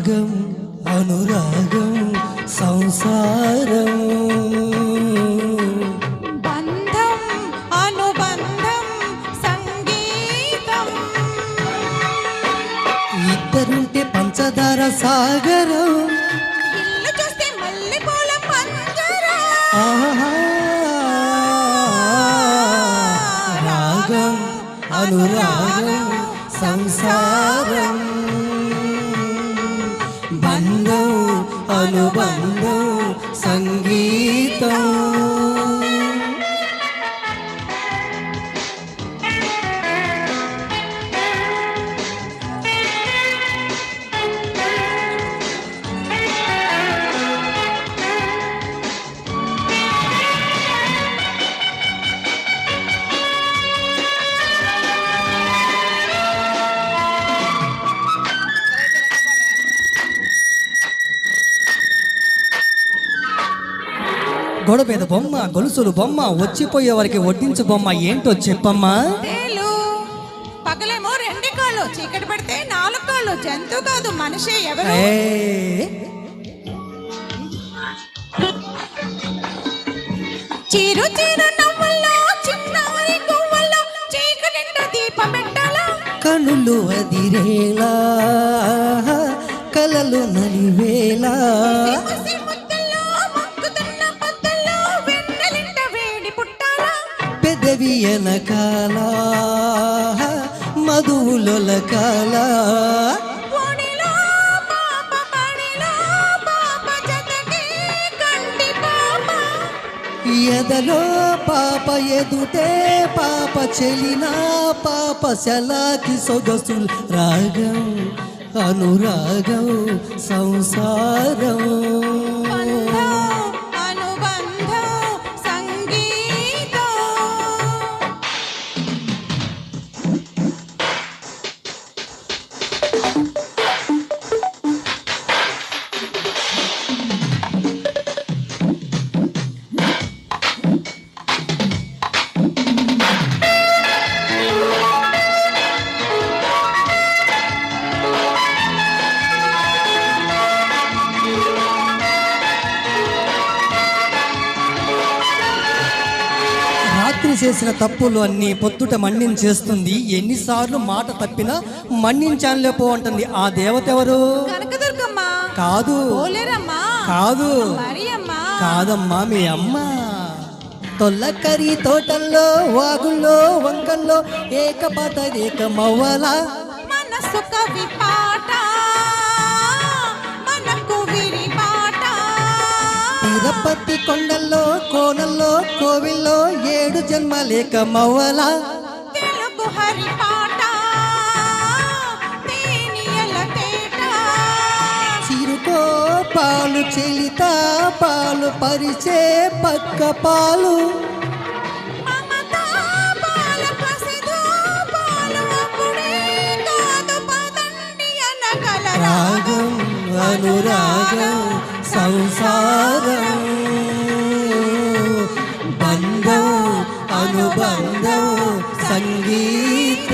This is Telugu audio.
రాగం అనురాగం సంసారం బంధం అనుబంధం సంగీతం. ఇద్దరుంటే పంచదార సాగరం. ఇల్లు చూస్తే మల్లెపూల పంజరం. ఆహా. రాగం అనురాగం సంసారం. అనుబంధం గొడవ మీద బొమ్మ గొలుసులు బొమ్మ వచ్చిపోయే వారికి వడ్డించు బొమ్మ ఏంటో చెప్పమ్మా. పగలేమో రెండు కాళ్ళు చీకటి పడితే నాలుగు కాళ్ళు జంతువు కాదు మనిషి ఎవరు? చీరు చీరు నవ్వుల్లో గువ్వల్లో దీపం పెట్టాలా? కనులు అదిరేలా కలలు నలివేలా పెదవి ఎనకాల మధువులొలకాల కంటి పాప. ఎదలో పాప ఎదుటే పాప చెలినా పాప శలాకి సొగసులు రాగం అనురాగం సంసారం. రాత్రి చేసిన తప్పులు అన్ని పొద్దుట మన్నించేస్తుంది. ఎన్నిసార్లు మాట తప్పినా మన్నించానులే పో అంటుంది. ఆ దేవత ఎవరు? కాదు. కాదు. కాదమ్మా మీ అమ్మ. తొల్లకరి తోటల్లో వాగుల్లో వంకల్లో ఏకపాత ఏకమవ్వలా? మనసు కోనల్లో కోవిల్లో ఏడు జన్మలేకమవ్వలా తెలుగు హరి పాట చిరుకో పాలు చెలిత పాలు పరిచే పక్క పాలు. పాల അനുബന്ധവും സംഗീത